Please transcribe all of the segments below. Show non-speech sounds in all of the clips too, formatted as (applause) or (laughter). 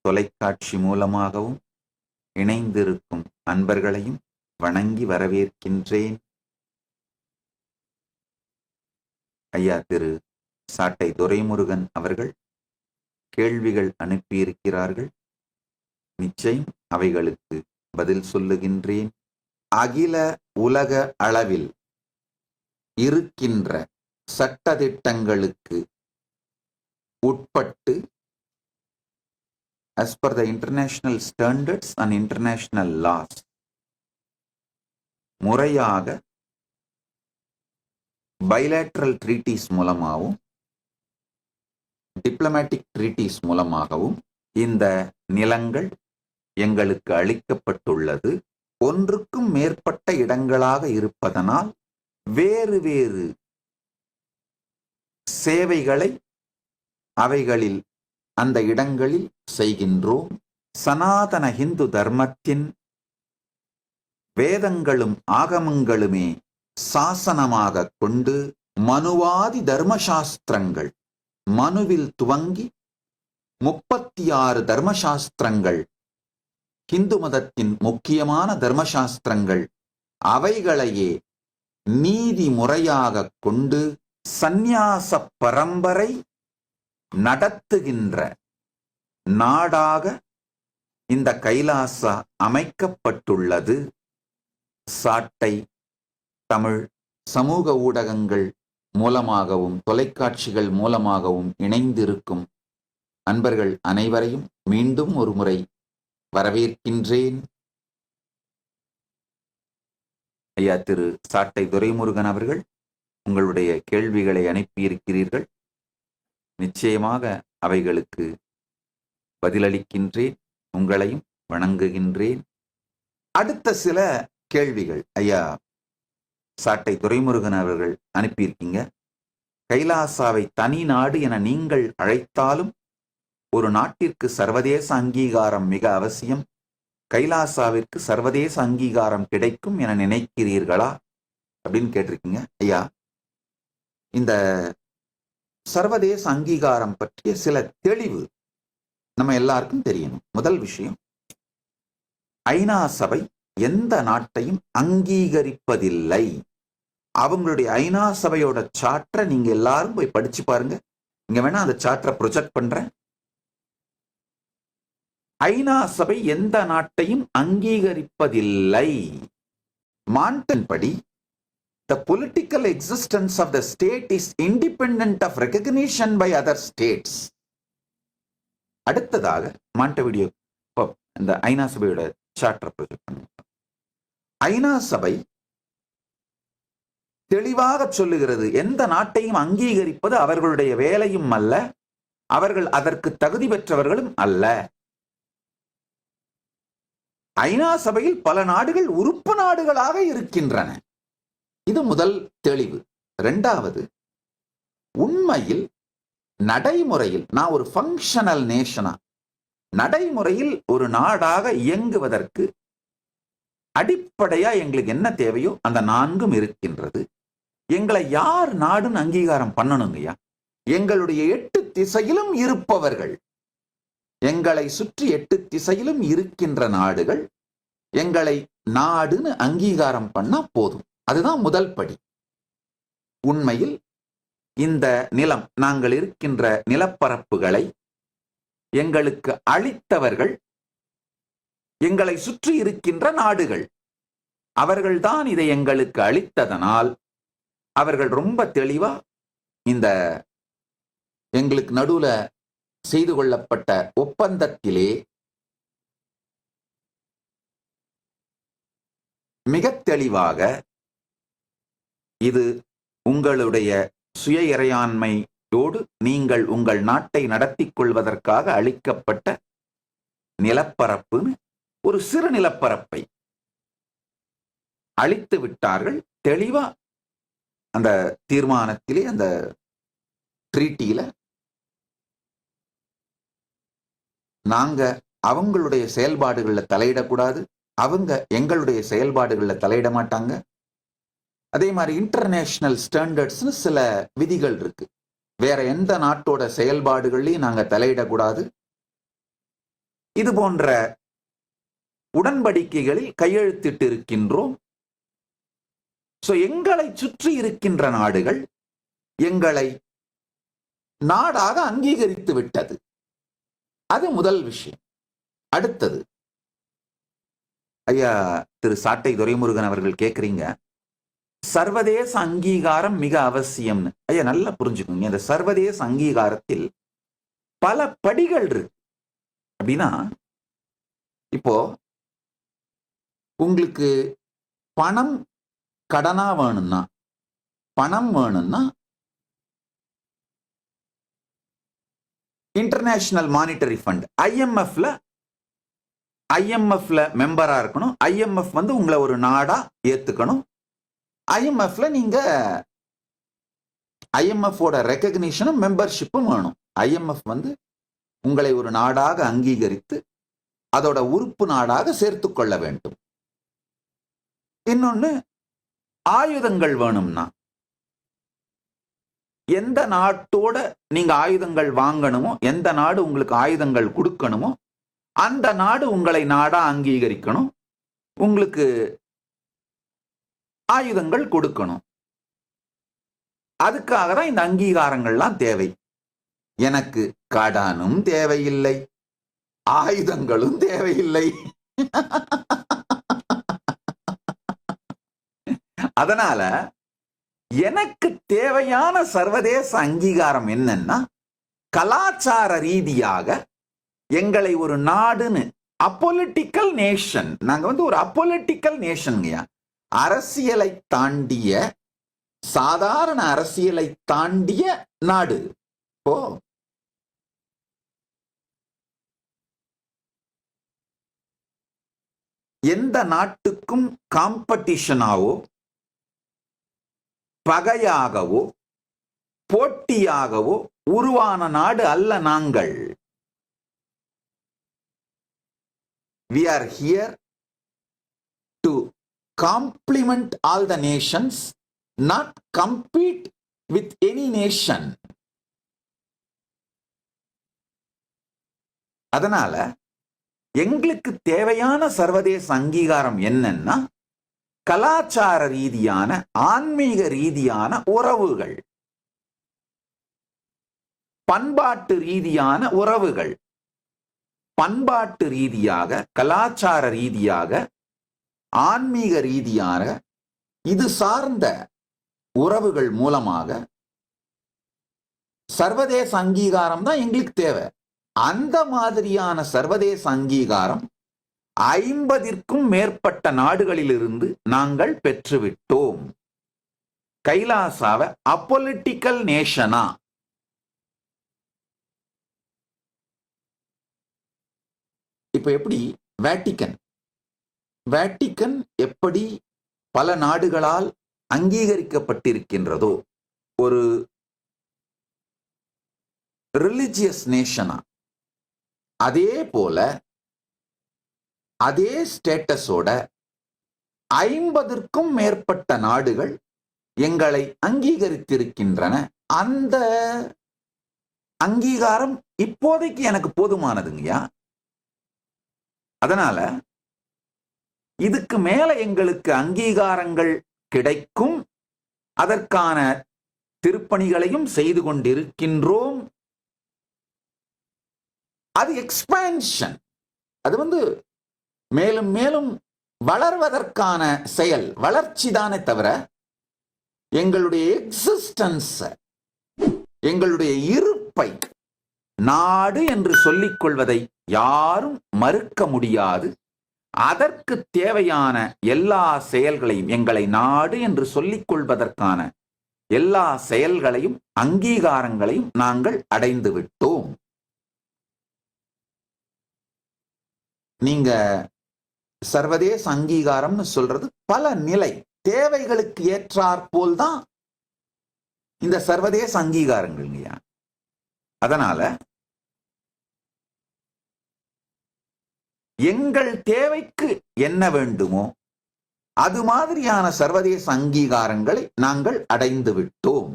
தொலைக்காட்சி மூலமாகவும் இணைந்திருக்கும் அன்பர்களையும் வணங்கி வரவேற்கின்றேன். ஐயா திரு சாட்டை துரைமுருகன் அவர்கள் கேள்விகள் அனுப்பியிருக்கிறார்கள். நிச்சயம் அவைகளுக்கு பதில் சொல்லுகின்றேன். அகில உலக அளவில் இருக்கின்ற சட்டதிட்டங்களுக்கு உட்பட்டு as per the international standards and international laws. முறையாக பைலேட்ரல் ட்ரீட்டிஸ் மூலமாகவும் டிப்ளமேட்டிக் ட்ரீட்டிஸ் மூலமாகவும் இந்த நிலங்கள் எங்களுக்கு அளிக்கப்பட்டுள்ளது. ஒன்றுக்கும் மேற்பட்ட இடங்களாக இருப்பதனால் வேறு வேறு சேவைகளை அவைகளில் அந்த இடங்களில் செய்கின்றோம். சனாதன ஹிந்து தர்மத்தின் வேதங்களும் ஆகமங்களுமே சாசனமாக கொண்டு மனுவாதி தர்மசாஸ்திரங்கள் மனுவில் துவங்கி முப்பத்தி ஆறு தர்மசாஸ்திரங்கள் ஹிந்து மதத்தின் முக்கியமான தர்மசாஸ்திரங்கள் அவைகளையே நீதி முறையாக கொண்டு சந்நியாச பரம்பரை நடத்துகின்ற நாடாக இந்த கைலாசா அமைக்கப்பட்டுள்ளது. சாட்டை தமிழ் சமூக ஊடகங்கள் மூலமாகவும் தொலைக்காட்சிகள் மூலமாகவும் இணைந்திருக்கும். அன்பர்கள் அனைவரையும் மீண்டும் ஒரு முறை வரவேற்கின்றேன். ஐயா திரு சாட்டை துரைமுருகன் அவர்கள் உங்களுடைய கேள்விகளை அனுப்பியிருக்கிறீர்கள். நிச்சயமாக அவைகளுக்கு பதிலளிக்கின்றேன் உங்களையும் வணங்குகின்றேன். அடுத்த சில கேள்விகள். ஐயா சாட்டை துரைமுருகன் அவர்கள் அனுப்பியிருக்கீங்க. கைலாசாவை தனி நாடு என நீங்கள் அழைத்தாலும் ஒரு நாட்டிற்கு சர்வதேச அங்கீகாரம் மிக அவசியம். கைலாசாவிற்கு சர்வதேச அங்கீகாரம் கிடைக்கும் என நினைக்கிறீர்களா? அப்படின்னு கேட்டிருக்கீங்க. ஐயா இந்த சர்வதேச அங்கீகாரம் பற்றிய சில தெளிவு நம்ம எல்லாருக்கும் தெரியணும். முதல் விஷயம் ஐநா சபை எந்த நாட்டையும் அங்கீகரிப்பதில்லை. அவங்களுடைய ஐநா சபையோட சாற்றை நீங்க எல்லாரும் போய் படிச்சு பாருங்க. இங்க வேணா அந்த சாற்றை ப்ரொஜெக்ட் பண்றேன். ஐநா சபை எந்த நாட்டையும் அங்கீகரிப்பதில்லை. மாண்டன் படி the political existence of the state is independent of recognition by other states. அடுத்ததாக மாண்டவிடியோ இப்போ இந்த ஐநா சபையோட சார்ட்டர் ப்ரொஜெக்ட் பண்ணுவோம் ஐநா சபை தெளிவாக சொல்லுகிறது எந்த நாட்டையும் அங்கீகரிப்பது அவர்களுடைய வேலையும் அல்ல அவர்கள் அதற்கு தகுதி பெற்றவர்களும் அல்ல. ஐநா சபையில் பல நாடுகள் உறுப்பு நாடுகளாக இருக்கின்றன. இது முதல் தெளிவு. ரெண்டாவது உண்மையில் நடைமுறையில் நான் ஒரு ஃபங்க்ஷனல் நேஷனா நடைமுறையில் ஒரு நாடாக இயங்குவதற்கு அடிப்படையா எங்களுக்கு என்ன தேவையோ அந்த நான்கும் இருக்கின்றது. எங்களை யார் நாடுன்னு அங்கீகாரம் பண்ணணுங்கய்யா எங்களுடைய எட்டு திசையிலும் இருப்பவர்கள். எங்களை சுற்றி எட்டு திசையிலும் இருக்கின்ற நாடுகள் எங்களை நாடுன்னு அங்கீகாரம் பண்ணா போதும். அதுதான் முதல் படி. உண்மையில் இந்த நிலம் நாங்கள் இருக்கின்ற நிலப்பரப்புகளை எங்களுக்கு அளித்தவர்கள் எங்களை சுற்றி இருக்கின்ற நாடுகள். அவர்கள்தான் இதை எங்களுக்கு அளித்ததனால் அவர்கள் ரொம்ப தெளிவா இந்த எங்களுக்கு நடுவுல செய்து கொள்ளப்பட்ட ஒப்பந்தத்திலே மிக தெளிவாக இது உங்களுடைய சுய இறையாண்மையோடு நீங்கள் உங்கள் நாட்டை நடத்தி கொள்வதற்காக அளிக்கப்பட்ட நிலப்பரப்புன்னு ஒரு சிறு நிலப்பரப்பை. அழித்து விட்டார்கள். தெளிவா அந்த தீர்மானத்திலே அந்த ட்ரீட்டியில நாங்க அவங்களுடைய செயல்பாடுகளில் தலையிடக்கூடாது. அவங்க எங்களுடைய செயல்பாடுகளில் தலையிட மாட்டாங்க. அதே மாதிரி இன்டர்நேஷனல் ஸ்டாண்டர்ட்ஸ்னு சில விதிகள் இருக்கு. வேற எந்த நாட்டோட செயல்பாடுகள்லையும் நாங்க தலையிடக்கூடாது. இது போன்ற உடன்படிக்கைகளில் கையெழுத்திட்டு இருக்கின்றோம். சோ எங்களை சுற்றி இருக்கின்ற நாடுகள் எங்களை நாடாக அங்கீகரித்து விட்டது. அது முதல் விஷயம். அடுத்தது. ஐயா திரு சாட்டை துரைமுருகன் அவர்கள் கேட்குறீங்க சர்வதேச அங்கீகாரம் மிக அவசியம்னு. ஐயா நல்லா புரிஞ்சுக்கோங்க. இந்த சர்வதேச அங்கீகாரத்தில் பல படிகள் இருக்கு. அப்படின்னா இப்போ உங்களுக்கு பணம் கடனா வேணும்னா பணம் வேணும்னா இன்டர்நேஷனல் மானிட்டரி ஃபண்ட் ஐஎம்எஃப்ல ஐஎம்எஃப்ல மெம்பரா இருக்கணும். ஐஎம்எஃப் வந்து உங்களை ஒரு நாடா ஏத்துக்கணும். ஐஎம்எஃப்ல நீங்க IMF ரெக்கக்னிஷனும் மெம்பர்ஷிப்பும் வேணும். ஐஎம்எஃப் வந்து உங்களை ஒரு நாடாக அங்கீகரித்து அதோட உறுப்பு நாடாக சேர்த்து கொள்ள வேண்டும். இன்னொன்னு ஆயுதங்கள் வேணும்னா எந்த நாட்டோட நீங்க ஆயுதங்கள் வாங்கணுமோ எந்த நாடு உங்களுக்கு ஆயுதங்கள் கொடுக்கணுமோ அந்த நாடு உங்களை நாடா அங்கீகரிக்கணும். உங்களுக்கு ஆயுதங்கள் கொடுக்கணும். அதுக்காக தான் இந்த அங்கீகாரங்கள்லாம் தேவை. எனக்கு கடனும் தேவையில்லை. ஆயுதங்களும் தேவையில்லை. அதனால எனக்கு தேவையான சர்வதேச அங்கீகாரம் என்னன்னா கலாச்சார ரீதியாக எங்களை ஒரு நாடுன்னு அப்பொலிட்டிக்கல் நேஷன் நாங்க வந்து ஒரு அப்பொலிட்டிக்கல் நேஷன்ங்கய்யா அரசியலை தாண்டிய சாதாரண அரசியலை தாண்டிய நாடு. ஓ. எந்த நாட்டுக்கும் காம்படிஷனாவோ பகையாகவோ போட்டியாகவோ உருவான நாடு அல்ல நாங்கள். We are here to complement all the nations not compete with any nation அதனால எங்களுக்கு தேவையான சர்வதேச அங்கீகாரம் என்னன்னா கலாச்சார ரீதியான ஆன்மீக ரீதியான உறவுகள். பண்பாட்டு ரீதியான உறவுகள். பண்பாட்டு ரீதியாக கலாச்சார ரீதியாக ஆன்மீக ரீதியாக இது சார்ந்த உறவுகள் மூலமாக சர்வதேச அங்கீகாரம் தான் எங்களுக்கு தேவை. அந்த மாதிரியான சர்வதேச அங்கீகாரம் ஐம்பதிற்கும் மேற்பட்ட நாடுகளிலிருந்து நாங்கள் பெற்றுவிட்டோம். கைலாசாவை அப்பொலிட்டிக்கல் நேஷனா இப்ப எப்படி வேட்டிக்கன் வேட்டிக்கன் எப்படி பல நாடுகளால் அங்கீகரிக்கப்பட்டிருக்கின்றதோ ஒரு ரிலிஜியஸ் நேஷனா அதே போல அதே ஸ்டேட்டஸோட ஐம்பதற்கும் மேற்பட்ட நாடுகள் எங்களை அங்கீகரித்திருக்கின்றன. அந்த அங்கீகாரம் இப்போதைக்கு எனக்கு போதுமானதுங்கய்யா. அதனால இதுக்கு மேல எங்களுக்கு அங்கீகாரங்கள் கிடைக்கும். அதற்கான திருப்பணிகளையும் செய்து கொண்டிருக்கின்றோம். அது எக்ஸ்பான்ஷன் அது வந்து மேலும் மேலும் வளர்வதற்கான செயல் வளர்ச்சி தானே தவிர எங்களுடைய எக்ஸிஸ்டன்ஸ் எங்களுடைய இருப்பை நாடு என்று சொல்லிக் கொள்வதை யாரும் மறுக்க முடியாது. அதற்கு தேவையான எல்லா செயல்களையும் எங்களை நாடு என்று சொல்லிக் கொள்வதற்கான எல்லா செயல்களையும் அங்கீகாரங்களையும் நாங்கள் அடைந்து விட்டோம். நீங்க சர்வதேச அங்கீகாரம்னு சொல்றது பல நிலை. தேவைகளுக்கு ஏற்றாற்போல் தான் இந்த சர்வதேச அங்கீகாரங்கள்ங்கய்யா அதனால எங்கள் தேவைக்கு என்ன வேண்டுமோ அது மாதிரியான சர்வதேச அங்கீகாரங்களை நாங்கள் அடைந்து விட்டோம்.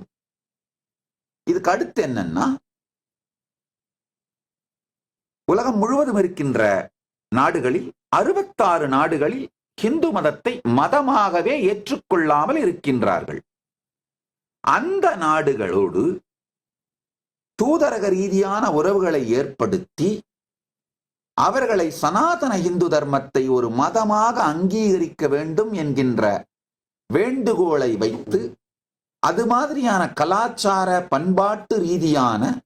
இதுக்கு அடுத்து என்னன்னா உலகம் முழுவதும் இருக்கின்ற நாடுகளில் அறுபத்தாறு நாடுகளில் ஹிந்து மதத்தை மதமாகவே ஏற்றுக்கொள்ளாமல் இருக்கின்றார்கள். அந்த நாடுகளோடு தூதரக ரீதியான உறவுகளை ஏற்படுத்தி அவர்களை சனாதன இந்து தர்மத்தை ஒரு மதமாக அங்கீகரிக்க வேண்டும் என்கின்ற வேண்டுகோளை வைத்து அது மாதிரியான கலாச்சார பண்பாட்டு ரீதியான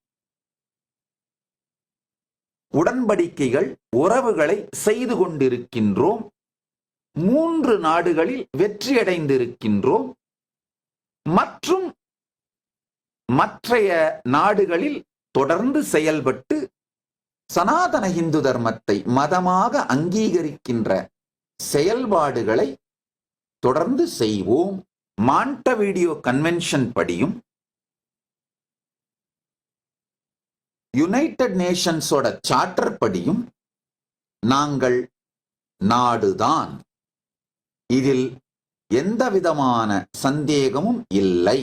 உடன்படிக்கைகள் உறவுகளை செய்து கொண்டிருக்கின்றோம். மூன்று நாடுகளில் வெற்றியடைந்திருக்கின்றோம். மற்றும் மற்றைய நாடுகளில் தொடர்ந்து செயல்பட்டு சனாதன இந்து தர்மத்தை மதமாக அங்கீகரிக்கின்ற செயல்பாடுகளை தொடர்ந்து செய்வோம். மாண்ட வீடியோ கன்வென்ஷன் படியும். யுனைடெட் நேஷன்ஸோட சார்ட்டர் படியும். நாங்கள் நாடுதான். இதில் எந்த விதமான சந்தேகமும் இல்லை.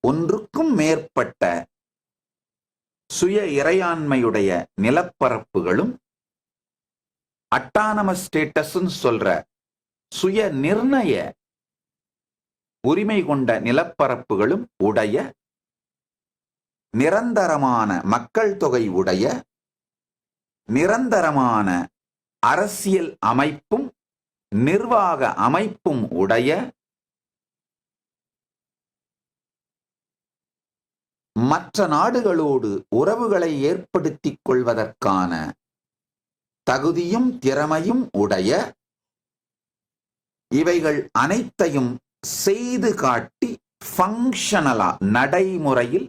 ஒன்றுக்கும் மேற்பட்ட சுய இறையாண்மையுடைய நிலப்பரப்புகளும் அட்டானமஸ் ஸ்டேட்டஸ்ன்னு சொல்ற சுய நிர்ணய உரிமை கொண்ட நிலப்பரப்புகளும் உடைய நிரந்தரமான மக்கள் தொகை உடைய நிரந்தரமான அரசியல் அமைப்பும் நிர்வாக அமைப்பும் உடைய மற்ற நாடுகளோடு உறவுகளை ஏற்படுத்திக் கொள்வதற்கான தகுதியும் திறமையும் உடைய இவைகள் அனைத்தையும் செய்து காட்டி ஃபங்க்ஷனலா நடைமுறையில்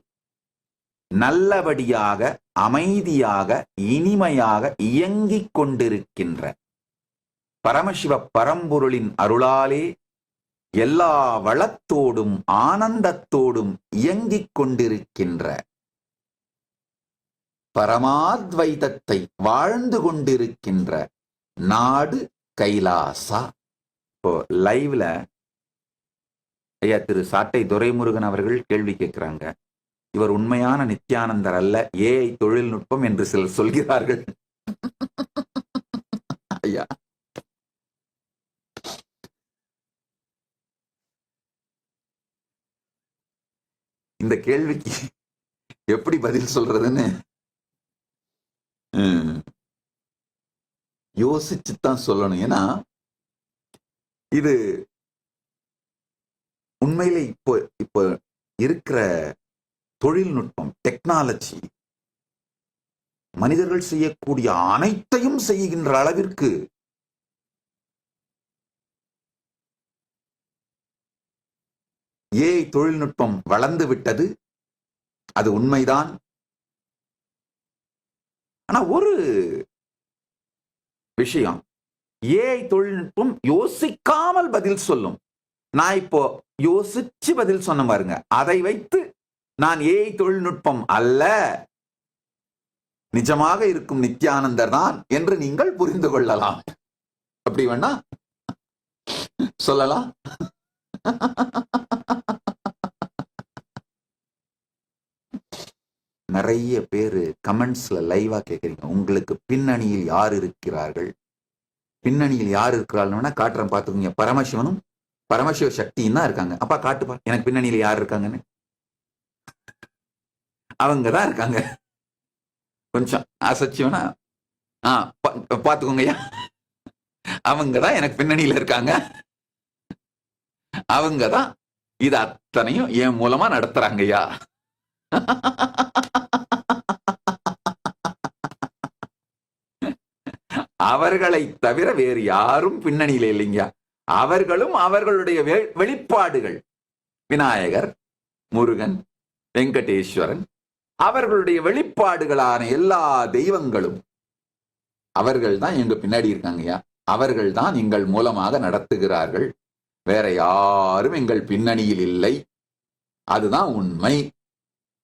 நல்லபடியாக அமைதியாக இனிமையாக இயங்கிக் கொண்டிருக்கின்ற பரமசிவ பரம்பொருளின் அருளாலே எல்லா வளத்தோடும் ஆனந்தத்தோடும் இயங்கிக் கொண்டிருக்கின்ற பரமாத்வைதத்தை வாழ்ந்து கொண்டிருக்கின்ற நாடு கைலாசா. இப்போ லைவ்ல ஐயா திரு சாட்டை துரைமுருகன் அவர்கள் கேள்வி கேட்கிறாங்க. இவர் உண்மையான நித்யானந்தர் அல்ல ஏஐ தொழில்நுட்பம் என்று சிலர் சொல்கிறார்கள். ஐயா. இந்த கேள்விக்கு எப்படி பதில் சொல்றதுன்னு ம், யோசிச்சுத்தான் சொல்லணும். ஏன்னா இது உண்மையிலே இப்போ இப்போ இருக்கிற தொழில்நுட்பம் டெக்னாலஜி மனிதர்கள் செய்யக்கூடிய அனைத்தையும் செய்கின்ற அளவிற்கு ஏஐ தொழில்நுட்பம் வளர்ந்து விட்டது? அது உண்மைதான். ஆனா ஒரு விஷயம். ஏஐ தொழில்நுட்பம் யோசிக்காமல் பதில் சொல்லும். நான் இப்போ யோசிச்சு பதில் சொன்ன பாருங்க. அதை வைத்து நான் ஏஐ தொழில்நுட்பம் அல்ல. நிஜமாக இருக்கும் நித்யானந்தர் தான் என்று நீங்கள் புரிந்து கொள்ளலாம். அப்படி வேணா சொல்லலாம். (laughs) நிறைய பேரு கமெண்ட்ஸ்ல லைவா கேக்குறீங்க. உங்களுக்கு பின்னணியில் யார் இருக்கிறார்கள்? பின்னணியில் யார் இருக்கிறாள்னா காட்டுறேன் பாத்துக்கோங்க பரமசிவனும் பரமசிவ சக்தியும் தான் இருக்காங்க. அப்பா காட்டுப்பா எனக்கு பின்னணியில் யார் இருக்காங்கன்னு? அவங்க தான் இருக்காங்க. கொஞ்சம் அசச்சிவனா ஆ பா- பாத்துக்கோங்கய்யா அவங்க தான் எனக்கு பின்னணியில இருக்காங்க. அவங்க தான் இது அத்தனையும் என் மூலமா நடத்துறாங்கய்யா. அவர்களை தவிர வேறு யாரும் பின்னணியில இல்லைங்க அவர்களும் அவர்களுடைய வெளிப்பாடுகள். விநாயகர் முருகன் வெங்கடேஸ்வரன் அவர்களுடைய வெளிப்பாடுகளான எல்லா தெய்வங்களும் அவர்கள் தான் எங்க பின்னாடி இருக்காங்கய்யா. அவர்கள் தான் எங்கள் மூலமாக நடத்துகிறார்கள். வேற யாரும் எங்கள் பின்னணியில் இல்லை. அதுதான் உண்மை.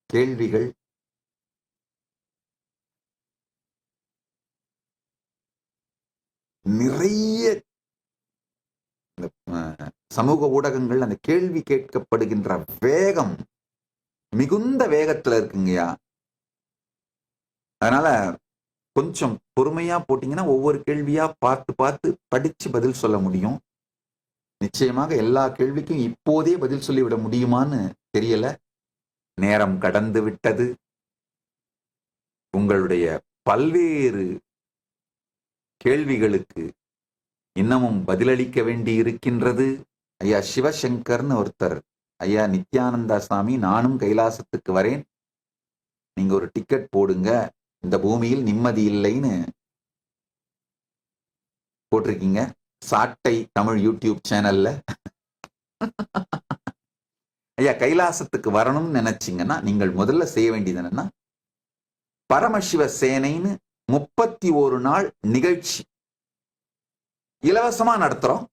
கேள்விகள்? நிறைய இந்த, சமூக ஊடகங்கள் அந்த கேள்வி கேட்கப்படுகின்ற வேகம் மிகுந்த வேகத்துல இருக்குங்கய்யா. அதனால கொஞ்சம் பொறுமையா போட்டீங்கன்னா ஒவ்வொரு கேள்வியா பார்த்து பார்த்து படிச்சு பதில் சொல்ல முடியும். நிச்சயமாக எல்லா கேள்விக்கும் இப்போதே பதில் சொல்லிவிட முடியுமான்னு தெரியல. நேரம் கடந்து விட்டது. உங்களுடைய பல்வேறு கேள்விகளுக்கு இன்னமும் பதிலளிக்க வேண்டி இருக்கின்றது ஐயா சிவசங்கர்னு ஒருத்தர் ஐயா நித்யானந்தா சாமி நானும் கைலாசத்துக்கு வரேன். நீங்க ஒரு டிக்கெட் போடுங்க. இந்த பூமியில் நிம்மதி இல்லைன்னு போட்டிருக்கீங்க. சாட்டை தமிழ் யூடியூப் சேனல்ல. ஐயா கைலாசத்துக்கு வரணும்னு நினைச்சீங்கன்னா நீங்கள் முதல்ல செய்ய வேண்டியது என்னன்னா பரமசிவ சேனைன்னு முப்பத்தி ஒரு நாள் நிகழ்ச்சி. இலவசமா நடத்துறோம்.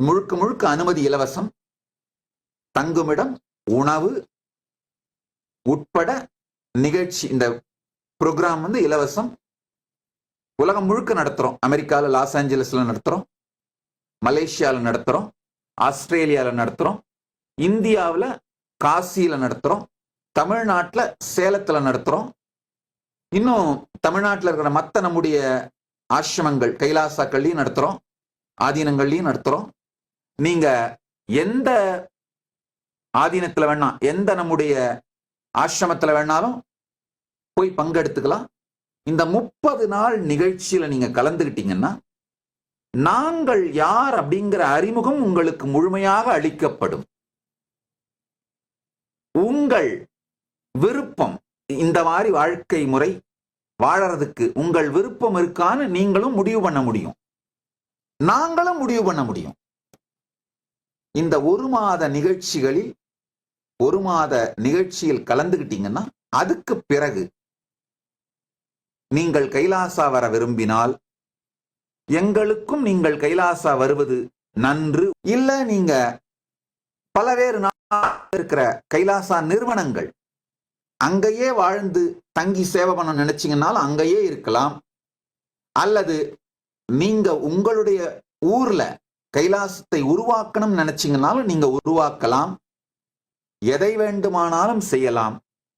முழுக்க முழுக்க அனுமதி இலவசம். தங்குமிடம் உணவு உட்பட நிகழ்ச்சி இந்த ப்ரோக்ராம் வந்து இலவசம். உலகம் முழுக்க நடத்துறோம். அமெரிக்காவில் லாஸ் ஏஞ்சலஸில் நடத்துகிறோம் மலேசியால நடத்துறோம். ஆஸ்திரேலியாவில் நடத்துறோம். இந்தியாவில் காசியில நடத்துறோம். தமிழ்நாட்டுல சேலத்துல நடத்துறோம். இன்னும் தமிழ்நாட்டில் இருக்கிற மற்ற நம்முடைய ஆசிரமங்கள் கைலாசாக்கள்லையும் நடத்துறோம். ஆதீனங்கள்லையும் நடத்துறோம். நீங்க எந்த ஆதீனத்தில் வேணா எந்த நம்முடைய ஆசிரமத்தில் வேணாலும் போய் பங்கெடுத்துக்கலாம். இந்த முப்பது நாள் நிகழ்ச்சியில நீங்க கலந்துகிட்டீங்கன்னா நாங்கள் யார் அப்படிங்கிற அறிமுகம் உங்களுக்கு முழுமையாக அளிக்கப்படும். உங்கள் விருப்பம் இந்த மாதிரி வாழ்க்கை முறை வாழறதுக்கு உங்கள் விருப்பம் இருக்கான்னு நீங்களும் முடிவு பண்ண முடியும். நாங்களும் முடிவு பண்ண முடியும். இந்த ஒரு மாத நிகழ்ச்சிகளில் ஒரு மாத நிகழ்ச்சியில் கலந்துகிட்டீங்கன்னா அதுக்கு பிறகு நீங்கள் கைலாசா வர விரும்பினால் எங்களுக்கும் நீங்கள் கைலாசா வருவது நன்று. இல்ல நீங்க பலவேறு நாட்டில் இருக்கிற கைலாசா நிறுவனங்கள் அங்கேயே வாழ்ந்து தங்கி சேவை பண்ண நினைச்சீங்கன்னாலும் அங்கேயே இருக்கலாம். அல்லது நீங்க உங்களுடைய ஊர்ல கைலாசத்தை உருவாக்கணும் நினைச்சிங்கனாலும் நீங்க உருவாக்கலாம். எதை வேண்டுமானாலும் செய்யலாம்.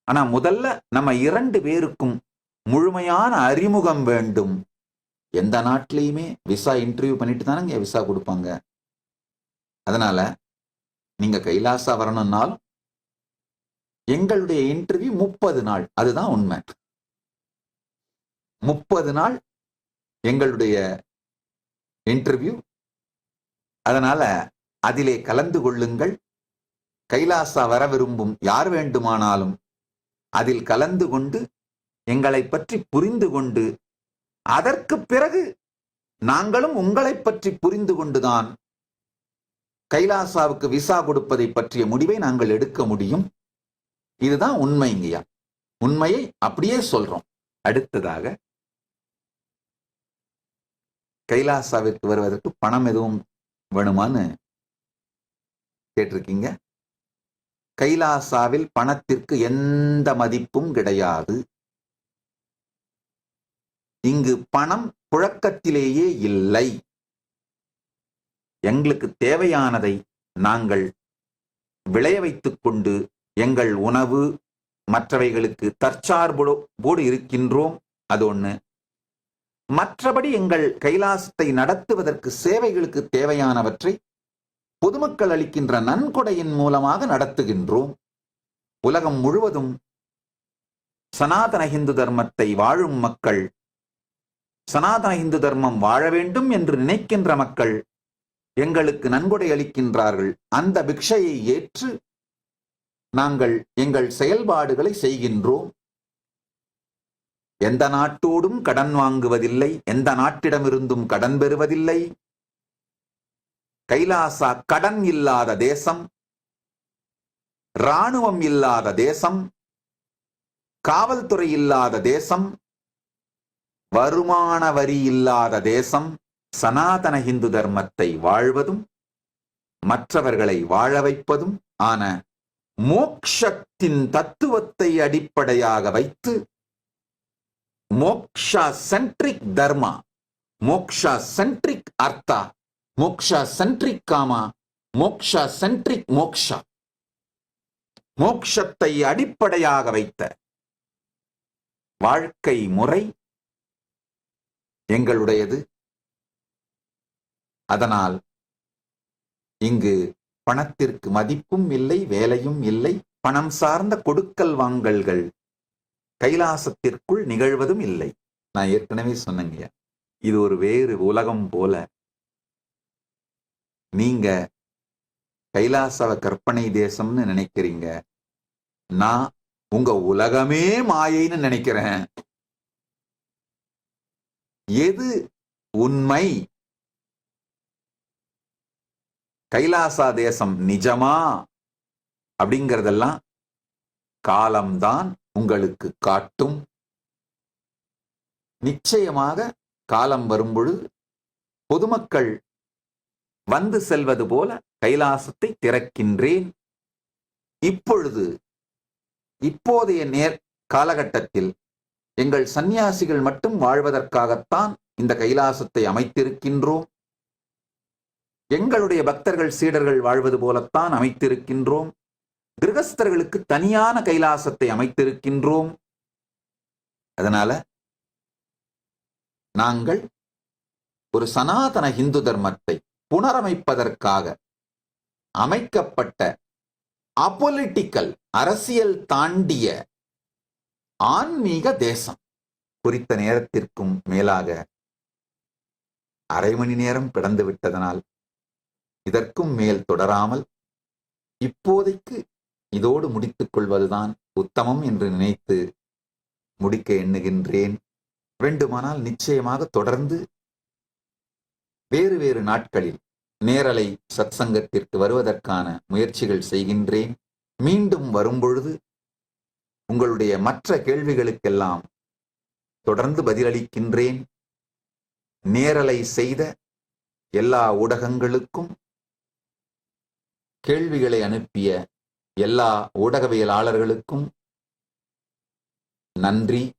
ஆனா முதல்ல நம்ம இரண்டு பேருக்கும் முழுமையான அறிமுகம் வேண்டும். எந்த நாட்டிலையுமே விசா இன்டர்வியூ பண்ணிட்டு தானங்க விசா கொடுப்பாங்க. அதனால நீங்க கைலாசா வரணும்னாலும் எங்களுடைய இன்டர்வியூ முப்பது நாள். அதுதான் உண்மை. முப்பது நாள் எங்களுடைய இன்டர்வியூ அதனால அதிலே கலந்து கொள்ளுங்கள். கைலாசா வர விரும்பும் யார் வேண்டுமானாலும் அதில் கலந்து கொண்டு எங்களை பற்றி புரிந்து கொண்டு அதற்கு பிறகு நாங்களும் உங்களை பற்றி புரிந்து கொண்டுதான் கைலாசாவுக்கு விசா கொடுப்பதை பற்றிய முடிவை நாங்கள் எடுக்க முடியும். இதுதான் உண்மைங்கய்யா உண்மையை அப்படியே சொல்றோம். அடுத்ததாக கைலாசாவிற்கு வருவதற்கு பணம் எதுவும் வேணுமான்னு கேட்டிருக்கீங்க. கைலாசாவில் பணத்திற்கு எந்த மதிப்பும் கிடையாது. இங்கு பணம் புழக்கத்திலேயே இல்லை. எங்களுக்கு தேவையானதை நாங்கள் விளைய வைத்துக் கொண்டு எங்கள் உணவு மற்றவைகளுக்கு தற்சார்போடு இருக்கின்றோம். அது ஒண்ணு மற்றபடி எங்கள் கைலாசத்தை நடத்துவதற்கு சேவைகளுக்கு தேவையானவற்றை பொதுமக்கள் அளிக்கின்ற நன்கொடையின் மூலமாக நடத்துகின்றோம். உலகம் முழுவதும் சனாதன இந்து தர்மத்தை வாழும் மக்கள் சனாதன இந்து தர்மம் வாழ வேண்டும் என்று நினைக்கின்ற மக்கள் எங்களுக்கு நன்கொடை அளிக்கின்றார்கள். அந்த பிக்ஷையை ஏற்று நாங்கள் எங்கள் செயல்பாடுகளை செய்கின்றோம். எந்த நாட்டோடும் கடன் வாங்குவதில்லை. எந்த நாட்டிடமிருந்தும் கடன் பெறுவதில்லை. கைலாசா கடன் இல்லாத தேசம். இராணுவம் இல்லாத தேசம். காவல்துறை இல்லாத தேசம். வருமான வரி இல்லாத தேசம் சனாதன இந்து தர்மத்தை வாழ்வதும் மற்றவர்களை வாழ வைப்பதும் ஆன மோக்ஷத்தின் தத்துவத்தை அடிப்படையாக வைத்து moksha centric dharma moksha centric artha moksha centric kama moksha centric moksha. மோக்ஷத்தை அடிப்படையாக வைத்த வாழ்க்கை முறை எங்களுடையது. அதனால் இங்கு பணத்திற்கு மதிப்பும் இல்லை வேலையும் இல்லை பணம் சார்ந்த கொடுக்கல் வாங்கல்கள் கைலாசத்திற்குள் நிகழ்வதும் இல்லை. நான் ஏற்கனவே சொன்னேங்க இது ஒரு வேறு உலகம் போல. நீங்க கைலாசவ கற்பனை தேசம்னு நினைக்கிறீங்க. நான் உங்க உலகமே மாயைன்னு நினைக்கிறேன். எது உண்மை? கைலாசா தேசம் நிஜமா? அப்படிங்கறதெல்லாம் காலம்தான் உங்களுக்கு காட்டும். நிச்சயமாக காலம் வரும்பொழுது பொதுமக்கள் வந்து செல்வது போல கைலாசத்தை திறக்கின்றேன். இப்பொழுது இப்போதைய நேர் காலகட்டத்தில் எங்கள் சந்நியாசிகள் மட்டும் வாழ்வதற்காகத்தான் இந்த கைலாசத்தை அமைத்திருக்கின்றோம். எங்களுடைய பக்தர்கள் சீடர்கள் வாழ்வது போலத்தான் அமைத்திருக்கின்றோம். கிரகஸ்தர்களுக்கு தனியான கைலாசத்தை அமைத்திருக்கின்றோம். அதனால நாங்கள் ஒரு சனாதன இந்து தர்மத்தை புனரமைப்பதற்காக அமைக்கப்பட்ட அப்பொலிட்டிக்கல் அரசியல் தாண்டிய ஆன்மீக தேசம். குறித்த நேரத்திற்கும் மேலாக அரை மணி நேரம் கடந்து விட்டதனால் இதற்கும் மேல் தொடராமல் இப்போதைக்கு இதோடு முடித்துக் கொள்வதுதான் உத்தமம் என்று நினைத்து முடிக்க எண்ணுகின்றேன். வேண்டுமானால் நிச்சயமாக தொடர்ந்து வேறு வேறு நாட்களில் நேரலை சத்சங்கத்திற்கு வருவதற்கான முயற்சிகள் செய்கின்றேன். மீண்டும் வரும்பொழுது உங்களுடைய மற்ற கேள்விகளுக்கெல்லாம் தொடர்ந்து பதிலளிக்கின்றேன். நேரலை செய்த எல்லா ஊடகங்களுக்கும் கேள்விகளை அனுப்பிய எல்லா ஊடகவியலாளர்களுக்கும் நன்றி.